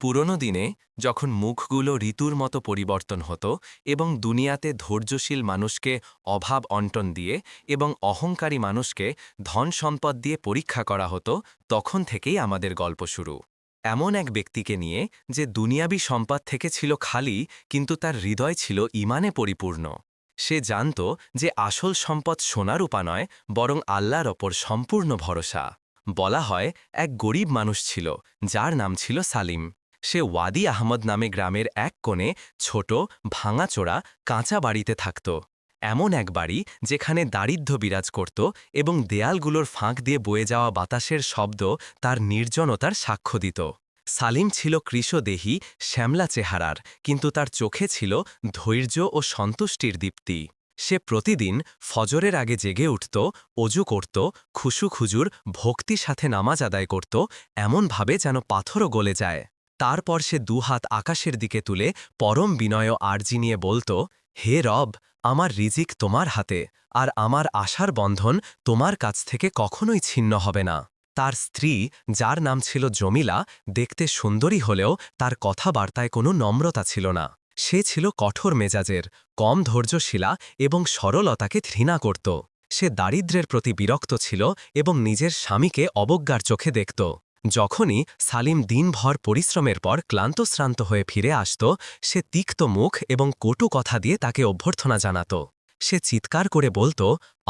পুরনো দিনে, যখন মুখগুলো ঋতুর মতো পরিবর্তন হতো এবং দুনিয়াতে ধৈর্যশীল মানুষকে অভাব অন্টন দিয়ে এবং অহংকারী মানুষকে ধন সম্পদ দিয়ে পরীক্ষা করা হতো, তখন থেকেই আমাদের গল্প শুরু। এমন এক ব্যক্তিকে নিয়ে যে দুনিয়াবি সম্পদ থেকে ছিল খালি, কিন্তু তার হৃদয় ছিল ইমানে পরিপূর্ণ। সে জানত যে আসল সম্পদ সোনার উপা নয়, বরং আল্লাহর ওপর সম্পূর্ণ ভরসা। বলা হয়, এক গরিব মানুষ ছিল, যার নাম ছিল সালিম। সে ওয়াদি আহমদ নামে গ্রামের এক কোণে ছোট, ভাঙাচোরা, কাঁচা বাড়িতে থাকত। এমন এক বাড়ি যেখানে দারিদ্র্য বিরাজ করত এবং দেয়ালগুলোর ফাঁক দিয়ে বয়ে যাওয়া বাতাসের শব্দ তার নির্জনতার সাক্ষ্য দিত। সালিম ছিল কৃষদেহী, শ্যামলা চেহারার, কিন্তু তার চোখে ছিল ধৈর্য ও সন্তুষ্টির দীপ্তি। সে প্রতিদিন ফজরের আগে জেগে উঠত, অজু করত খুজুর ভক্তি সাথে নামাজ আদায় করত, এমনভাবে যেন পাথরও গলে যায়। তারপর সে দুহাত আকাশের দিকে তুলে পরম বিনয় আর্জি নিয়ে বলত, হে রব, আমার রিজিক তোমার হাতে, আর আমার আশার বন্ধন তোমার কাছ থেকে কখনোই ছিন্ন হবে না। তার স্ত্রী, যার নাম ছিল জমিলা, দেখতে সুন্দরী হলেও তার কথাবার্তায় কোনো নম্রতা ছিল না। সে ছিল কঠোর মেজাজের, কম ধৈর্যশীলা এবং সরলতাকে ঘৃণা করত। সে দারিদ্র্যের প্রতি বিরক্ত ছিল এবং নিজের স্বামীকে অবজ্ঞার চোখে দেখত। যখনই সালিম দিনভর পরিশ্রমের পর ক্লান্তশ্রান্ত হয়ে ফিরে আসত, সে তিক্ত মুখ এবং কটু কথা দিয়ে তাকে অভ্যর্থনা জানাত। সে চিৎকার করে বলত,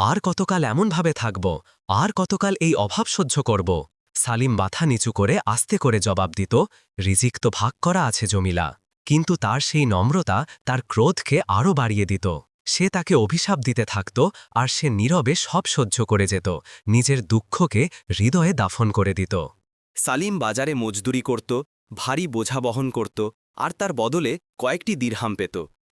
আর কতকাল এমনভাবে থাকব? আর কতকাল এই অভাব সহ্য করব? সালিম মাথা নিচু করে আস্তে করে জবাব দিত, রিজিক তো ভাগ করা আছে জমিলা। কিন্তু তার সেই নম্রতা তার ক্রোধকে আরও বাড়িয়ে দিত। সে তাকে অভিশাপ দিতে থাকত আর সে নীরবে সব সহ্য করে যেত, নিজের দুঃখকে হৃদয়ে দাফন করে দিত। সালিম বাজারে মজদুরি করত, ভারী বোঝা বহন করত আর তার বদলে কয়েকটি দিরহাম পেত।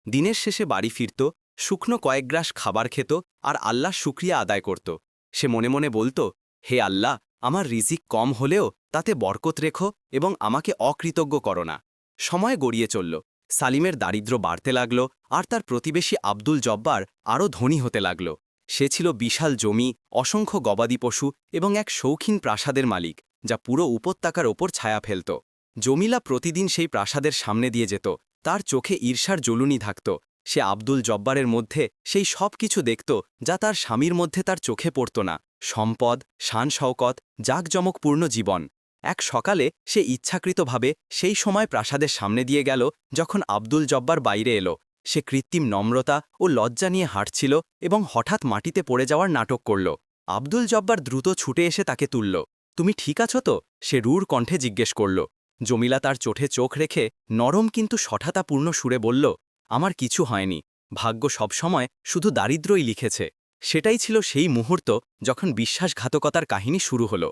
দিনের শেষে বাড়ি ফিরত, শুকনো কয়েক গ্রাস খাবার খেত আর আল্লাহ শুক্রিয়া আদায় করত। সে মনে মনে বলতো, হে আল্লাহ, আমার রিজিক কম হলেও তাতে বরকত রেখো এবং আমাকে অকৃতজ্ঞ করো না। সময় গড়িয়ে চলল, সালিমের দারিদ্র্য বাড়তে লাগল আর তার প্রতিবেশী আব্দুল জব্বার আরও ধনী হতে লাগল। সে ছিল বিশাল জমি, অসংখ্য গবাদি পশু এবং এক শৌখিন প্রাসাদের মালিক। যা পুরো উপত্যকার ওপর ছায়া ফেলত। জমিলা প্রতিদিন সেই প্রাসাদের সামনে দিয়ে যেত। তার চোখে ঈর্ষার জ্বলুনি থাকত সে আব্দুল জব্বারের মধ্যে সেই সব কিছু দেখত যা তার স্বামীর মধ্যে তার চোখে পড়ত না। সম্পদ শান শওকত জাঁকজমকপূর্ণ জীবন। এক সকালে সে ইচ্ছাকৃতভাবে সেই সময় প্রাসাদের সামনে দিয়ে গেল যখন আব্দুল জব্বার বাইরে এলো। সে কৃত্রিম নম্রতা ও লজ্জা নিয়ে হাঁটছিল এবং হঠাৎ মাটিতে পড়ে যাওয়ার নাটক করল। আব্দুল জব্বার দ্রুত ছুটে এসে তাকে তুলল। তুমি ঠিক আছো তো? সে রূঢ় কণ্ঠে জিজ্ঞেস করল। জমিলা তার চোখে চোখ রেখে নরম কিন্তু সঠাতাপূর্ণ সুরে বলল, আমার কিছু হয়নি। ভাগ্য সবসময় শুধু দারিদ্রই লিখেছে। সেটাই ছিল সেই মুহূর্ত যখন বিশ্বাসঘাতকতার কাহিনী শুরু হল।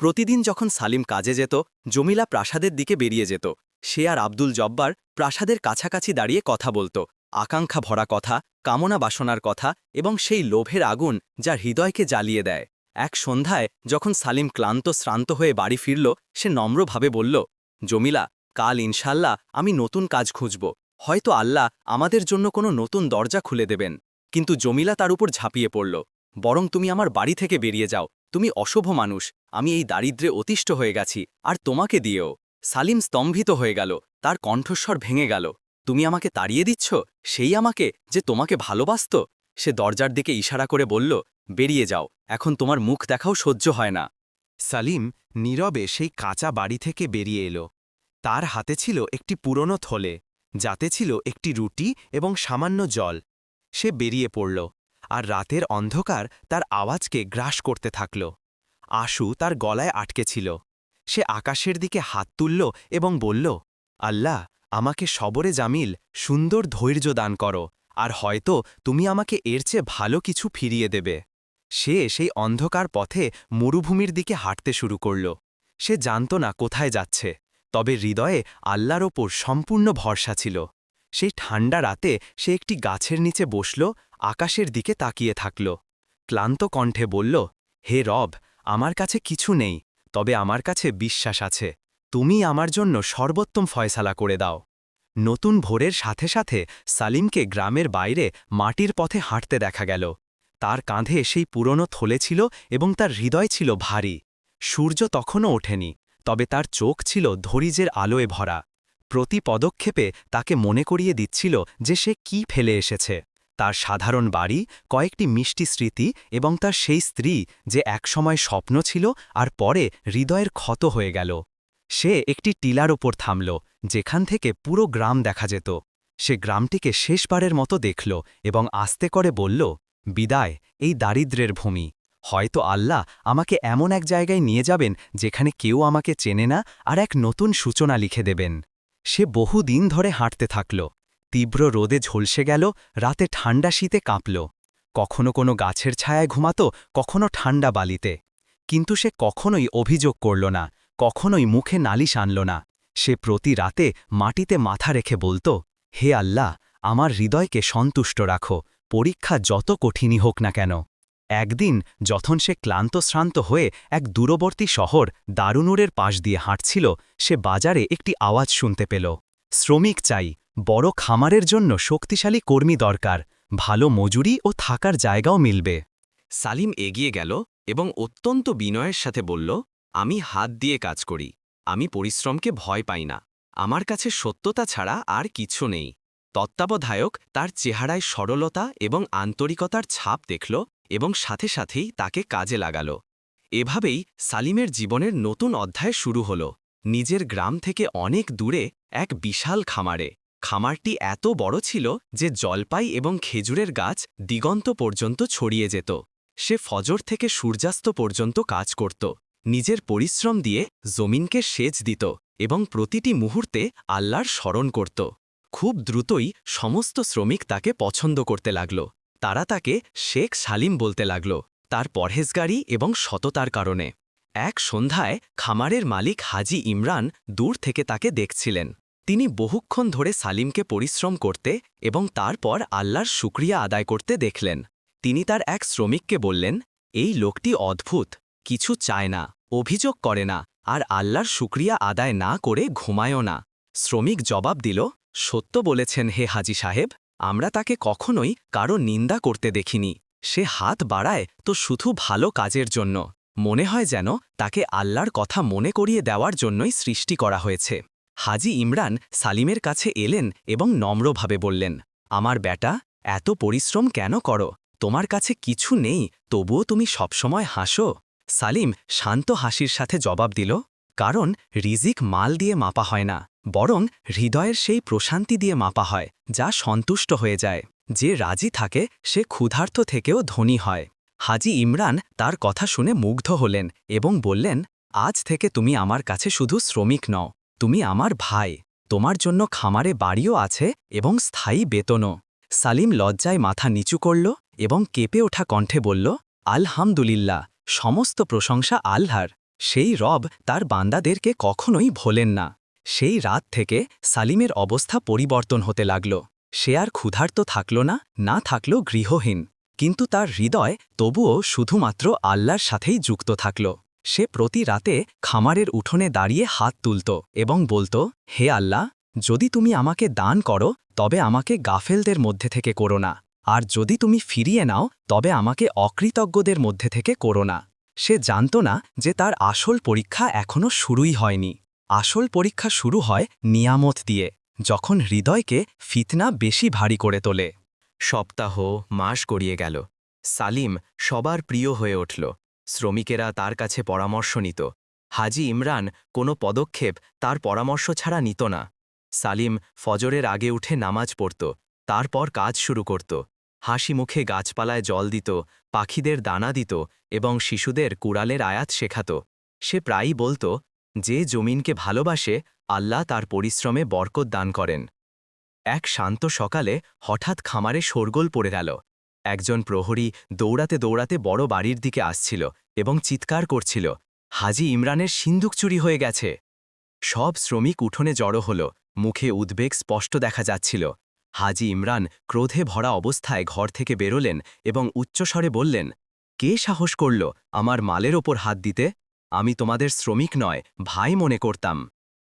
প্রতিদিন যখন সালিম কাজে যেত, জমিলা প্রাসাদের দিকে বেরিয়ে যেত। সে আর আব্দুল জব্বার প্রাসাদের কাছাকাছি দাঁড়িয়ে কথা বলত। আকাঙ্ক্ষা ভরা কথা, কামনা বাসনার কথা এবং সেই লোভের আগুন যা হৃদয়কে জ্বালিয়ে দেয়। এক সন্ধ্যায় যখন সালিম ক্লান্ত, শ্রান্ত হয়ে বাড়ি ফিরল, সে নম্রভাবে বলল, জমিলা, কাল ইনশাল্লাহ আমি নতুন কাজ খুঁজব। হয়তো আল্লাহ আমাদের জন্য কোনো নতুন দরজা খুলে দেবেন। কিন্তু জমিলা তার উপর ঝাঁপিয়ে পড়ল, বরং তুমি আমার বাড়ি থেকে বেরিয়ে যাও। তুমি অশুভ মানুষ। আমি এই দারিদ্রে অতিষ্ঠ হয়ে গেছি। আর তোমাকে দিয়েও। সালিম স্তম্ভিত হয়ে গেল, তার কণ্ঠস্বর ভেঙে গেল, তুমি আমাকে তাড়িয়ে দিচ্ছ? সেই আমাকে যে তোমাকে ভালোবাসত? সে দরজার দিকে ইশারা করে বলল বেরিয়ে যাও। এখন তোমার মুখ দেখাও সহ্য হয় না। সালিম নীরবে সেই কাঁচা বাড়ি থেকে বেরিয়ে এলো। তার হাতে ছিল একটি পুরনো থলে, যাতে ছিল একটি রুটি এবং সামান্য জল। সে বেরিয়ে পড়ল, আর রাতের অন্ধকার তার আওয়াজকে গ্রাস করতে থাকল। আশু তার গলায় আটকে ছিল। সে আকাশের দিকে হাত তুলল এবং বলল, আল্লাহ, আমাকে সবরে জামিল, সুন্দর ধৈর্য দান করো, আর হয়তো তুমি আমাকে এর চেয়ে ভালো কিছু ফিরিয়ে দেবে। সে সেই অন্ধকার পথে মরুভূমির দিকে হাঁটতে শুরু করল। সে জানত না কোথায় যাচ্ছে, তবে হৃদয়ে আল্লাহর ওপর সম্পূর্ণ ভরসা ছিল। সেই ঠান্ডা রাতে সে একটি গাছের নিচে বসল, আকাশের দিকে তাকিয়ে থাকল। ক্লান্ত কণ্ঠে বলল, হে রব, আমার কাছে কিছু নেই, তবে আমার কাছে বিশ্বাস আছে। তুমি আমার জন্য সর্বোত্তম ফয়সালা করে দাও। নতুন ভোরের সাথে সাথে সালিমকে গ্রামের বাইরে মাটির পথে হাঁটতে দেখা গেল। তার কাঁধে সেই পুরনো থলে ছিল এবং তার হৃদয় ছিল ভারী। সূর্য তখনও ওঠেনি, তবে তার চোখ ছিল ধরিজের আলোয় ভরা। প্রতি পদক্ষেপে তাকে মনে করিয়ে দিচ্ছিল যে সে কি ফেলে এসেছে। তার সাধারণ বাড়ি, কয়েকটি মিষ্টি স্মৃতি এবং তার সেই স্ত্রী যে একসময় স্বপ্ন ছিল আর পরে হৃদয়ের ক্ষত হয়ে গেল। সে একটি টিলার ওপর থামল, যেখান থেকে পুরো গ্রাম দেখা যেত। সে গ্রামটিকে শেষবারের মতো দেখল এবং আস্তে করে বলল বিদায়, এই দারিদ্র্যের ভূমি। হয়তো আল্লাহ আমাকে এমন এক জায়গায় নিয়ে যাবেন যেখানে কেউ আমাকে চেনে না আর এক নতুন সূচনা লিখে দেবেন। সে বহু দিন ধরে হাঁটতে থাকল। তীব্র রোদে ঝলসে গেল, রাতে ঠান্ডা শীতে কাঁপল। কখনো কোনো গাছের ছায়ায় ঘুমাত, কখনো ঠান্ডা বালিতে। কিন্তু সে কখনোই অভিযোগ করল না, কখনোই মুখে নালিশ আনল না। সে প্রতি রাতে মাটিতে মাথা রেখে বলতো, হে আল্লাহ, আমার হৃদয়কে সন্তুষ্ট রাখো পরীক্ষা যত কঠিনই হোক না কেন। একদিন যখন সে ক্লান্ত শ্রান্ত হয়ে এক দূরবর্তী শহর দারুনুরের পাশ দিয়ে হাঁটছিল, সে বাজারে একটি আওয়াজ শুনতে পেল। শ্রমিক চাই, বড় খামারের জন্য শক্তিশালী কর্মী দরকার, ভালো মজুরি ও থাকার জায়গাও মিলবে। সালিম এগিয়ে গেল এবং অত্যন্ত বিনয়ের সাথে বলল, আমি হাত দিয়ে কাজ করি, আমি পরিশ্রমকে ভয় পাই না। আমার কাছে সত্যতা ছাড়া আর কিছু নেই। তত্ত্বাবধায়ক তার চেহারায় সরলতা এবং আন্তরিকতার ছাপ দেখল এবং সাথে সাথেই তাকে কাজে লাগাল। এভাবেই সালিমের জীবনের নতুন অধ্যায় শুরু হল। নিজের গ্রাম থেকে অনেক দূরে এক বিশাল খামারে। খামারটি এত বড় ছিল যে জলপাই এবং খেজুরের গাছ দিগন্ত পর্যন্ত ছড়িয়ে যেত। সে ফজর থেকে সূর্যাস্ত পর্যন্ত কাজ করত। নিজের পরিশ্রম দিয়ে জমিনকে সেচ দিত এবং প্রতিটি মুহূর্তে আল্লাহর স্মরণ করত। খুব দ্রুতই সমস্ত শ্রমিক তাকে পছন্দ করতে লাগল। তারা তাকে শেখ সালিম বলতে লাগল, তার পরহেজগারি এবং সততার কারণে। এক সন্ধ্যায় খামারের মালিক হাজি ইমরান দূর থেকে তাকে দেখছিলেন। তিনি বহুক্ষণ ধরে সালিমকে পরিশ্রম করতে এবং তারপর আল্লাহর শুক্রিয়া আদায় করতে দেখলেন। তিনি তার এক শ্রমিককে বললেন, এই লোকটি অদ্ভুত, কিছু চায় না, অভিযোগ করে না, আর আল্লাহর শুক্রিয়া আদায় না করে ঘুমায়ও না। শ্রমিক জবাব দিল সত্য বলেছেন হে হাজি সাহেব, আমরা তাকে কখনোই কারও নিন্দা করতে দেখিনি। সে হাত বাড়ায় তো শুধু ভালো কাজের জন্য। মনে হয় যেন তাকে আল্লাহর কথা মনে করিয়ে দেওয়ার জন্যই সৃষ্টি করা হয়েছে। হাজি ইমরান সালিমের কাছে এলেন এবং নম্রভাবে বললেন, আমার বেটা এত পরিশ্রম কেন করো? তোমার কাছে কিছু নেই, তবুও তুমি সবসময় হাসো। সালিম শান্ত হাসির সাথে জবাব দিল, কারণ রিজিক মাল দিয়ে মাপা হয় না। বরং হৃদয়ের সেই প্রশান্তি দিয়ে মাপা হয়, যা সন্তুষ্ট হয়ে যায়। যে রাজি থাকে, সে ক্ষুধার্ত থেকেও ধনী হয়। হাজি ইমরান তার কথা শুনে মুগ্ধ হলেন এবং বললেন, আজ থেকে তুমি আমার কাছে শুধু শ্রমিক নও, তুমি আমার ভাই। তোমার জন্য খামারে বাড়িও আছে এবং স্থায়ী বেতনও। সালিম লজ্জায় মাথা নিচু করল এবং কেঁপে ওঠা কণ্ঠে বলল, আলহামদুলিল্লাহ, সমস্ত প্রশংসা আল্লাহর। সেই রব তার বান্দাদেরকে কখনোই ভোলেন না। সেই রাত থেকে সালিমের অবস্থা পরিবর্তন হতে লাগল। সে আর ক্ষুধার্ত থাকল না না থাকল গৃহহীন। কিন্তু তার হৃদয় তবুও শুধুমাত্র আল্লাহর সাথেই যুক্ত থাকল। সে প্রতি রাতে খামারের উঠোনে দাঁড়িয়ে হাত তুলত এবং বলত, হে আল্লাহ, যদি তুমি আমাকে দান করো, তবে আমাকে গাফেলদের মধ্যে থেকে করো না। আর যদি তুমি ফিরিয়ে নাও, তবে আমাকে অকৃতজ্ঞদের মধ্যে থেকে করো না। সে জানত না যে তার আসল পরীক্ষা এখনও শুরুই হয়নি। আসল পরীক্ষা শুরু হয় নিয়ামত দিয়ে, যখন হৃদয়কে ফিতনা বেশি ভারী করে তোলে। সপ্তাহ, মাস গড়িয়ে গেল। সালিম সবার প্রিয় হয়ে উঠল। শ্রমিকেরা তার কাছে পরামর্শ নিত। হাজি ইমরান কোনো পদক্ষেপ তার পরামর্শ ছাড়া নিত না। সালিম ফজরের আগে উঠে নামাজ পড়ত, তারপর কাজ শুরু করত। হাসি মুখে গাছপালায় জল দিত, পাখিদের দানা দিত এবং শিশুদের কুড়ালের আয়াত শেখাত। সে প্রায়ই বলত যে জমিনকে ভালোবাসে, আল্লাহ তার পরিশ্রমে বরকত দান করেন। এক শান্ত সকালে হঠাৎ খামারে শোরগোল পড়ে গেল। একজন প্রহরী দৌড়াতে দৌড়াতে বড় বাড়ির দিকে আসছিল এবং চিৎকার করছিল, হাজি ইমরানের সিন্দুক চুরি হয়ে গেছে। সব শ্রমিক উঠোনে জড়ো হল, মুখে উদ্বেগ স্পষ্ট দেখা যাচ্ছিল। হাজি ইমরান ক্রোধে ভরা অবস্থায় ঘর থেকে বেরোলেন এবং উচ্চস্বরে বললেন, কে সাহস করল আমার মালের ওপর হাত দিতে? আমি তোমাদের শ্রমিক নয়, ভাই মনে করতাম।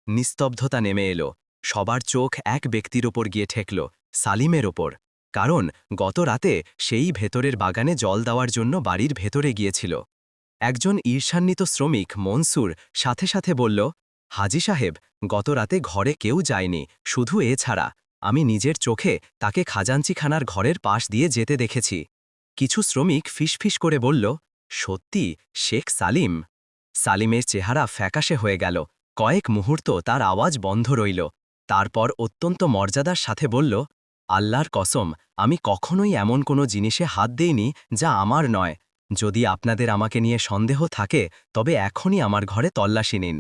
নিস্তব্ধতা নেমে এলো। সবার চোখ এক ব্যক্তির ওপর গিয়ে ঠেকল, সালিমের ওপর। কারণ গত রাতে সেই ভেতরের বাগানে জল দেওয়ার জন্য বাড়ির ভেতরে গিয়েছিল। একজন ঈর্ষান্বিত শ্রমিক মনসুর সাথে সাথে বলল, হাজি সাহেব, গত রাতে ঘরে কেউ যায়নি, শুধু এ ছাড়া। আমি নিজের চোখে তাকে খাজাঞ্চিখানার ঘরের পাশ দিয়ে যেতে দেখেছি। কিছু শ্রমিক ফিসফিস করে বলল, সত্যি, শেখ সালিম? সালিমের চেহারা ফ্যাকাশে হয়ে গেল। কয়েক মুহূর্ত তার আওয়াজ বন্ধ রইল। তারপর অত্যন্ত মর্যাদার সাথে বলল, আল্লাহর কসম, আমি কখনোই এমন কোনো জিনিসে হাত দেইনি যা আমার নয়। যদি আপনাদের আমাকে নিয়ে সন্দেহ থাকে, তবে এখনই আমার ঘরে তল্লাশি নিন।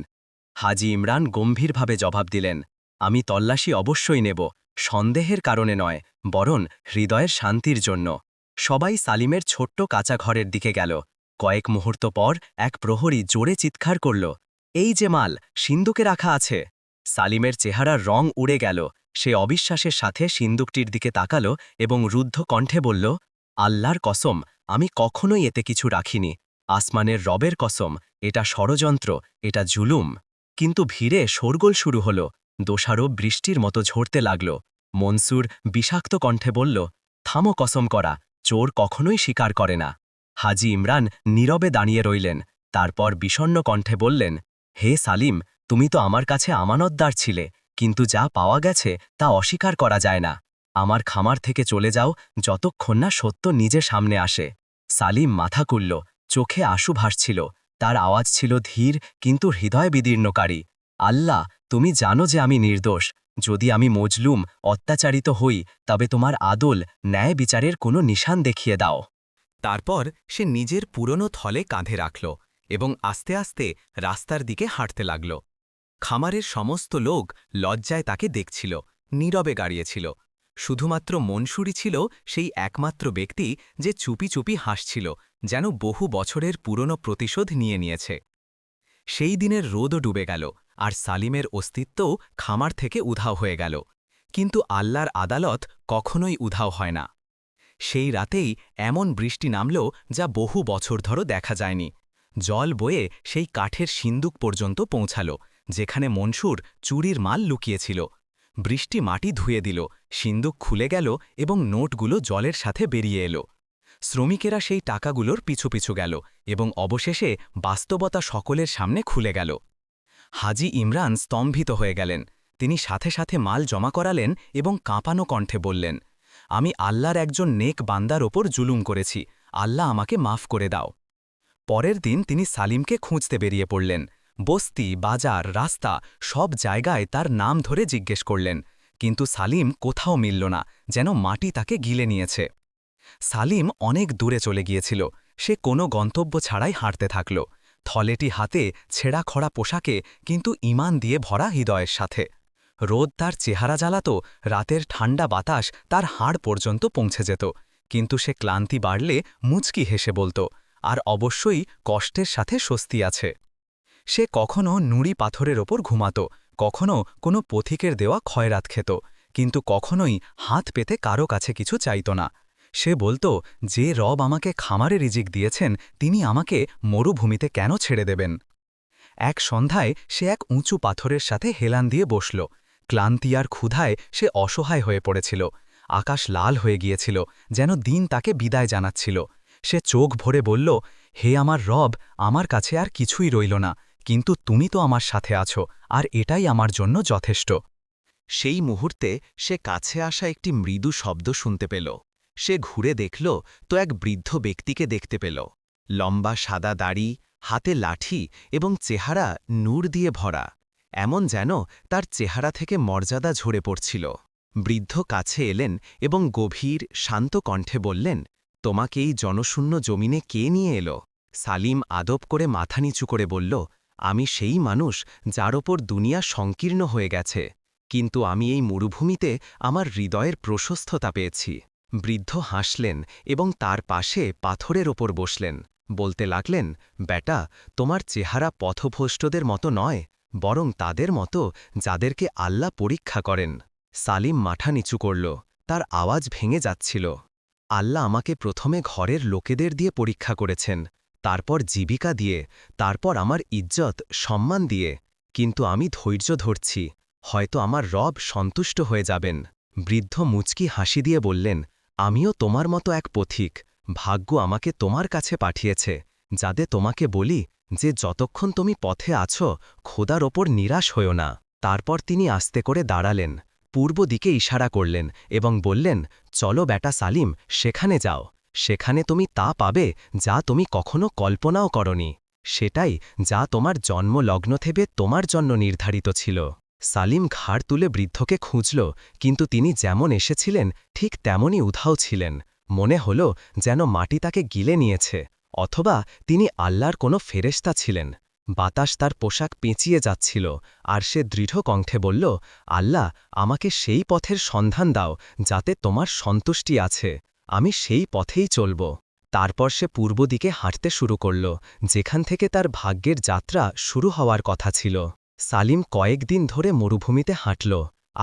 হাজি ইমরান গম্ভীরভাবে জবাব দিলেন, আমি তল্লাশি অবশ্যই নেব, সন্দেহের কারণে নয়, বরং হৃদয়ের শান্তির জন্য। সবাই সালিমের ছোট্ট কাঁচা ঘরের দিকে গেল। কয়েক মুহূর্ত পর এক প্রহরী জোরে চিৎকার করল, এই যে মাল, সিন্দুকে রাখা আছে। সালিমের চেহারার রং উড়ে গেল। সে অবিশ্বাসের সাথে সিন্দুকটির দিকে তাকালো এবং রুদ্ধ কণ্ঠে বলল, আল্লাহর কসম, আমি কখনোই এতে কিছু রাখিনি। আসমানের রবের কসম, এটা ষড়যন্ত্র, এটা জুলুম। কিন্তু ভিড়ে শোরগোল শুরু হল। দোষারোপ বৃষ্টির মতো ঝরতে লাগল। মনসুর বিষাক্ত কণ্ঠে বলল, থামো কসম করা, চোর কখনোই স্বীকার করে না। হাজি ইমরান নীরবে দাঁড়িয়ে রইলেন। তারপর বিষণ্ণ কণ্ঠে বললেন, হে সালিম, তুমি তো আমার কাছে আমানতদার ছিলে, কিন্তু যা পাওয়া গেছে তা অস্বীকার করা যায় না। আমার খামার থেকে চলে যাও যতক্ষণ না সত্য নিজে সামনে আসে। সালিম মাথা কুলল, চোখে আশু ভাসছিল, তার আওয়াজ ছিল ধীর কিন্তু হৃদয় বিদীর্ণকারী। আল্লাহ, তুমি জানো যে আমি নির্দোষ। যদি আমি মজলুম, অত্যাচারিত হই, তবে তোমার আদল ন্যায় বিচারের কোনো নিশান দেখিয়ে দাও। তারপর সে নিজের পুরনো থলে কাঁধে রাখল এবং আস্তে আস্তে রাস্তার দিকে হাঁটতে লাগল। খামারের সমস্ত লোক লজ্জায় তাকে দেখছিল, নীরবে গাড়িয়েছিল শুধুমাত্র মনসুরি ছিল সেই একমাত্র ব্যক্তি যে চুপি চুপি হাসছিল, যেন বহু বছরের পুরনো প্রতিশোধ নিয়ে নিয়েছে। সেই দিনের রোদও ডুবে গেল আর সালিমের অস্তিত্বও খামার থেকে উধাও হয়ে গেল। কিন্তু আল্লাহর আদালত কখনোই উধাও হয় না। সেই রাতেই এমন বৃষ্টি নামল যা বহু বছর ধরো দেখা যায়নি। জল বয়ে সেই কাঠের সিন্দুক পর্যন্ত পৌঁছাল, যেখানে মনসুর চুরির মাল লুকিয়েছিল। বৃষ্টি মাটি ধুয়ে দিল, সিন্দুক খুলে গেল এবং নোটগুলো জলের সাথে বেরিয়ে এলো। শ্রমিকেরা সেই টাকাগুলোর পিছু পিছু গেল এবং অবশেষে বাস্তবতা সকলের সামনে খুলে গেল। হাজি ইমরান স্তম্ভিত হয়ে গেলেন। তিনি সাথে সাথে মাল জমা করালেন এবং কাঁপানো কণ্ঠে বললেন আমি আল্লাহর একজন নেক বান্দার ওপর জুলুম করেছি। আল্লাহ আমাকে মাফ করে দাও। পরের দিন তিনি সালিমকে খুঁজতে বেরিয়ে পড়লেন। বস্তি, বাজার, রাস্তা সব জায়গায় তার নাম ধরে জিজ্ঞেস করলেন। কিন্তু সালিম কোথাও মিলল না, যেন মাটি তাকে গিলে নিয়েছে। সালিম অনেক দূরে চলে গিয়েছিল। সে কোনো গন্তব্য ছাড়াই হাঁটতে থাকল। থলেটি হাতে ছেঁড়া খড়া পোশাকে কিন্তু ইমান দিয়ে ভরা হৃদয়ের সাথে। রোদ তার চেহারা জ্বালাত, রাতের ঠান্ডা বাতাস তার হাড় পর্যন্ত পৌঁছে যেত। কিন্তু সে ক্লান্তি বাড়লে মুচকি হেসে বলত, আর অবশ্যই কষ্টের সাথে স্বস্তি আছে। সে কখনো নুড়ি পাথরের ওপর ঘুমাত, কখনো কোনো পথিকের দেওয়া ক্ষয়রাত খেত, কিন্তু কখনোই হাত পেতে কারও কাছে কিছু চাইত না। সে বলতো, যে রব আমাকে খামারে রিজিক দিয়েছেন, তিনি আমাকে মরুভূমিতে কেন ছেড়ে দেবেন? এক সন্ধ্যায় সে এক উঁচু পাথরের সাথে হেলান দিয়ে বসল ক্লান্তি আর ক্ষুধায় সে অসহায় হয়ে পড়েছিল। আকাশ লাল হয়ে গিয়েছিল, যেন দিন তাকে বিদায় জানাচ্ছিল। সে চোখ ভরে বলল, হে আমার রব, আমার কাছে আর কিছুই রইল না, কিন্তু তুমি তো আমার সাথে আছো, আর এটাই আমার জন্য যথেষ্ট সেই মুহূর্তে সে কাছে আসা একটি মৃদু শব্দ শুনতে পেল। সে ঘুরে দেখল, তো এক বৃদ্ধ ব্যক্তিকে দেখতে পেল। লম্বা সাদা দাড়ি, হাতে লাঠি এবং চেহারা নূর দিয়ে ভরা। এমন যেন তার চেহারা থেকে মর্যাদা ঝরে পড়ছিল। বৃদ্ধ কাছে এলেন এবং গভীর, শান্ত কণ্ঠে বললেন, তোমাকে এই জনশূন্য জমিনে কে নিয়ে এলো? সালিম আদব করে মাথা নিচু করে বলল, আমি সেই মানুষ যার ওপর দুনিয়া সংকীর্ণ হয়ে গেছে, কিন্তু আমি এই মরুভূমিতে আমার হৃদয়ের প্রশস্ততা পেয়েছি। বৃদ্ধ হাসলেন এবং তার পাশে পাথরের ওপর বসলেন। বলতে লাগলেন, বেটা, তোমার চেহারা পথভ্রষ্টদের মতো নয় বরং তাদের মতো যাদেরকে আল্লাহ পরীক্ষা করেন। সালিম মাথা নিচু করল, তার আওয়াজ ভেঙে যাচ্ছিল। আল্লাহ আমাকে প্রথমে ঘরের লোকেদের দিয়ে পরীক্ষা করেছেন, তারপর জীবিকা দিয়ে, তারপর আমার ইজ্জত, সম্মান দিয়ে। কিন্তু আমি ধৈর্য ধরছি, হয়তো আমার রব সন্তুষ্ট হয়ে যাবেন। বৃদ্ধ মুচকি হাসি দিয়ে বললেন, আমিও তোমার মতো এক পথিক, ভাগ্য আমাকে তোমার কাছে পাঠিয়েছে। যাতে তোমাকে বলি যে যতক্ষণ তুমি পথে আছো, খোদার ওপর নিরাশ হও না। তারপর তিনি আস্তে করে দাঁড়ালেন, পূর্ব দিকে ইশারা করলেন এবং বললেন, চলো বেটা সালিম, সেখানে যাও। সেখানে তুমি তা পাবে যা তুমি কখনো কল্পনাও করনি। সেটাই যা তোমার জন্মলগ্ন থেকে তোমার জন্য নির্ধারিত ছিল। সালিম ঘাড় তুলে বৃদ্ধকে খুঁজল, কিন্তু তিনি যেমন এসেছিলেন, ঠিক তেমনই উধাও ছিলেন। মনে হল যেন মাটি তাকে গিলে নিয়েছে। অথবা তিনি আল্লাহর কোনো ফেরেস্তা ছিলেন। বাতাস তার পোশাক পেঁচিয়ে যাচ্ছিল, আর সে দৃঢ় কণ্ঠে বলল, আল্লাহ, আমাকে সেই পথের সন্ধান দাও, যাতে তোমার সন্তুষ্টি আছে। আমি সেই পথেই চলব। তারপর সে পূর্ব দিকে হাঁটতে শুরু করল, যেখান থেকে তার ভাগ্যের যাত্রা শুরু হওয়ার কথা ছিল। সালিম কয়েকদিন ধরে মরুভূমিতে হাঁটল,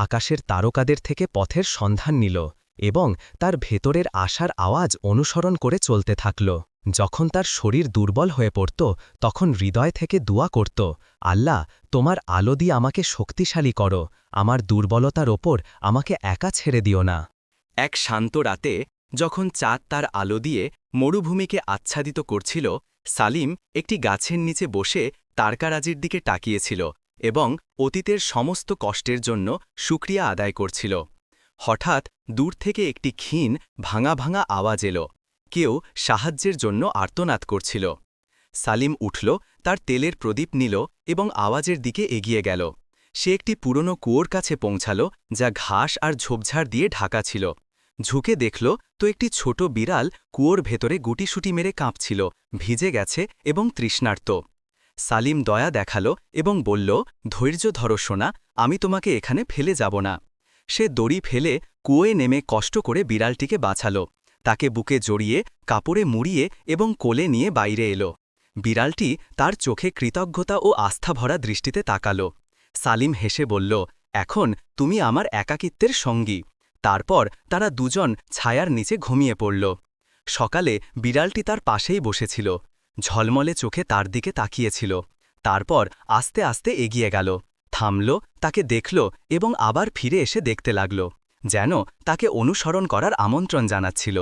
আকাশের তারকাদের থেকে পথের সন্ধান নিল এবং তার ভেতরের আশার আওয়াজ অনুসরণ করে চলতে থাকল। যখন তার শরীর দুর্বল হয়ে পড়ত, তখন হৃদয় থেকে দোয়া করত, আল্লাহ, তোমার আলো দিয়ে আমাকে শক্তিশালী করো, আমার দুর্বলতার ওপর আমাকে একা ছেড়ে দিও না। এক শান্ত রাতে, যখন চাঁদ তার আলো দিয়ে মরুভূমিকে আচ্ছাদিত করছিল, সালিম একটি গাছের নিচে বসে তারকারাজির দিকে তাকিয়েছিল এবং অতীতের সমস্ত কষ্টের জন্য শুক্রিয়া আদায় করছিল। হঠাৎ দূর থেকে একটি ক্ষীণ, ভাঙা ভাঙা আওয়াজ এলো। কেউ সাহায্যের জন্য আর্তনাদ করছিল। সালিম উঠল, তার তেলের প্রদীপ নিল এবং আওয়াজের দিকে এগিয়ে গেল। সে একটি পুরনো কুয়োর কাছে পৌঁছাল, যা ঘাস আর ঝোপঝাড় দিয়ে ঢাকা ছিল। ঝুঁকে দেখল, তো একটি ছোট বিড়াল কুয়োর ভেতরে গুটিসুটি মেরে কাঁপছিল, ভিজে গেছে এবং তৃষ্ণার্ত। সালিম দয়া দেখাল এবং বলল, ধৈর্য ধরো সোনা, আমি তোমাকে এখানে ফেলে যাব না। সে দড়ি ফেলে কুয়োয় নেমে কষ্ট করে বিড়ালটিকে বাঁচাল। তাকে বুকে জড়িয়ে, কাপড়ে মুড়িয়ে এবং কোলে নিয়ে বাইরে এলো। বিড়ালটি তার চোখে কৃতজ্ঞতা ও আস্থা ভরা দৃষ্টিতে তাকাল। সালিম হেসে বলল, এখন তুমি আমার একাকিত্বের সঙ্গী। তারপর তারা দুজন ছায়ার নিচে ঘুমিয়ে পড়ল। সকালে বিড়ালটি তার পাশেই বসেছিল। ঝলমলে চোখে তার দিকে তাকিয়েছিল। তারপর আস্তে আস্তে এগিয়ে গেল, থামল, তাকে দেখল এবং আবার ফিরে এসে দেখতে লাগল। যেন তাকে অনুসরণ করার আমন্ত্রণ জানাচ্ছিল।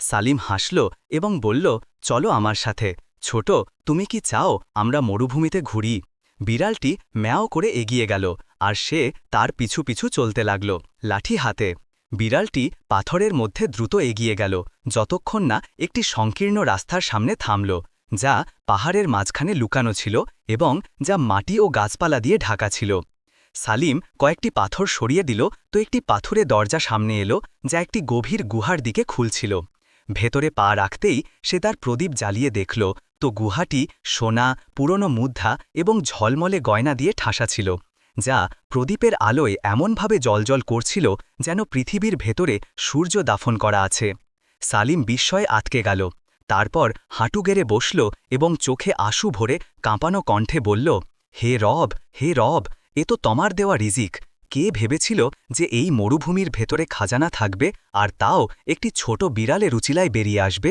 সালিম হাসল এবং বলল, চলো আমার সাথে। ছোট, তুমি কি চাও আমরা মরুভূমিতে ঘুরি? বিড়ালটি ম্যাও করে এগিয়ে গেল, আর সে তার পিছু পিছু চলতে লাগল, লাঠি হাতে। বিড়ালটি পাথরের মধ্যে দ্রুত এগিয়ে গেল, যতক্ষণ না একটি সংকীর্ণ রাস্তার সামনে থামল, যা পাহাড়ের মাঝখানে লুকানো ছিল এবং যা মাটি ও গাছপালা দিয়ে ঢাকা ছিল। সালিম কয়েকটি পাথর সরিয়ে দিল, তো একটি পাথুরে দরজা সামনে এলো, যা একটি গভীর গুহার দিকে খুলছিল। ভেতরে পা রাখতেই সে তার প্রদীপ জ্বালিয়ে দেখল, তো গুহাটি সোনা, পুরনো মুদ্রা এবং ঝলমলে গয়না দিয়ে ঠাসা ছিল, যা প্রদীপের আলোয় এমনভাবে জলজল করছিল যেন পৃথিবীর ভেতরে সূর্য দাফন করা আছে। সালিম বিস্ময়ে আটকে গেল, তারপর হাঁটু গেড়ে বসল এবং চোখে আশু ভরে কাঁপানো কণ্ঠে বলল, হে রব হে রব এ তো তোমার দেওয়া রিজিক। কে ভেবেছিল যে এই মরুভূমির ভেতরে খাজানা থাকবে আর তাও একটি ছোট বিড়ালে রুচিলায় বেরিয়ে আসবে?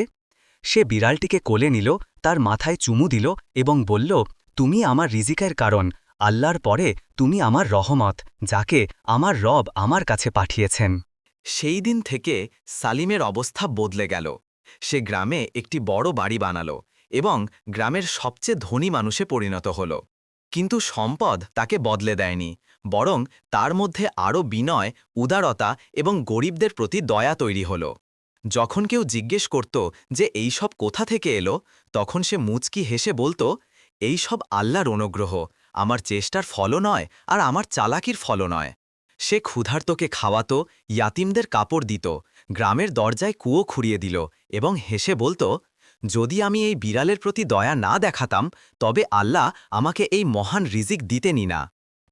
সে বিড়ালটিকে কোলে নিল, তার মাথায় চুমু দিল এবং বলল, তুমি আমার রিজিকের কারণ। আল্লাহর পরে তুমি আমার রহমত, যাকে আমার রব আমার কাছে পাঠিয়েছেন। সেই দিন থেকে সালিমের অবস্থা বদলে গেল। সে গ্রামে একটি বড় বাড়ি বানাল এবং গ্রামের সবচেয়ে ধনী মানুষে পরিণত হল। কিন্তু সম্পদ তাকে বদলে দেয়নি, বরং তার মধ্যে আরও বিনয়, উদারতা এবং গরিবদের প্রতি দয়া তৈরি হল। যখন কেউ জিজ্ঞেস করত যে এই সব কোথা থেকে এলো, তখন সে মুচকি হেসে বলতো, এই সব আল্লাহর অনুগ্রহ, আমার চেষ্টার ফলও নয় আর আমার চালাকির ফলও নয়। সে ক্ষুধার্তকে খাওয়াতো, ইয়াতিমদের কাপড় দিত, গ্রামের দরজায় কুয়ো খুঁড়িয়ে দিল এবং হেসে বলতো যদি আমি এই বিড়ালের প্রতি দয়া না দেখাতাম, তবে আল্লাহ আমাকে এই মহান রিজিক দিতেনি না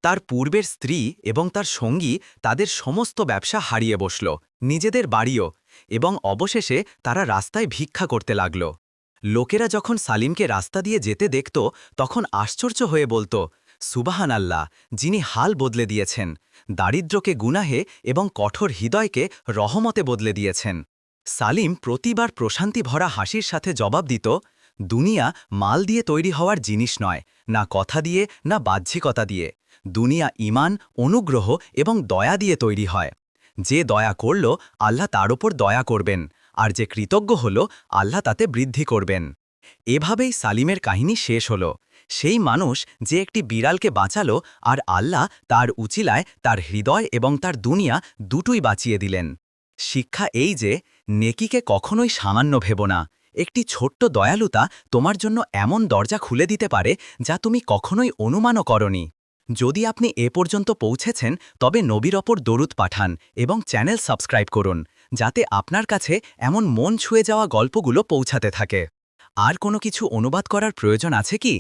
তার পূর্বের স্ত্রী এবং তার সঙ্গী তাদের সমস্ত ব্যবসা হারিয়ে বসল, নিজেদের বাড়িও, এবং অবশেষে তারা রাস্তায় ভিক্ষা করতে লাগল। লোকেরা যখন সালিমকে রাস্তা দিয়ে যেতে দেখত, তখন আশ্চর্য হয়ে বলতো সুবাহান আল্লাহ যিনি হাল বদলে দিয়েছেন দারিদ্র্যকে গুনাহে এবং কঠোর হৃদয়কে রহমতে বদলে দিয়েছেন। সালিম প্রতিবার প্রশান্তি ভরা হাসির সাথে জবাব দিত, দুনিয়া মাল দিয়ে তৈরি হওয়ার জিনিস নয়, না কথা দিয়ে, না বাহ্যিকতা দিয়ে। দুনিয়া ইমান অনুগ্রহ এবং দয়া দিয়ে তৈরি হয়। যে দয়া করল, আল্লাহ তার ওপর দয়া করবেন, আর যে কৃতজ্ঞ হল, আল্লাহ তাতে বৃদ্ধি করবেন। এভাবেই সালিমের কাহিনী শেষ হল। সেই মানুষ যে একটি বিড়ালকে বাঁচালো, আর আল্লাহ তার উচিলায় তার হৃদয় এবং তার দুনিয়া দুটোই বাঁচিয়ে দিলেন। শিক্ষা এই যে নেকিকে কখনোই সামান্য ভেব না। একটি ছোট্ট দয়ালুতা তোমার জন্য এমন দরজা খুলে দিতে পারে যা তুমি কখনোই অনুমানও করনি। যদি আপনি এ পর্যন্ত পৌঁছেছেন, তবে নবীর ওপর দরুদ পাঠান এবং চ্যানেল সাবস্ক্রাইব করুন, যাতে আপনার কাছে এমন মন ছুঁয়ে যাওয়া গল্পগুলো পৌঁছাতে থাকে। আর কোনো কিছু অনুবাদ করার প্রয়োজন আছে কি?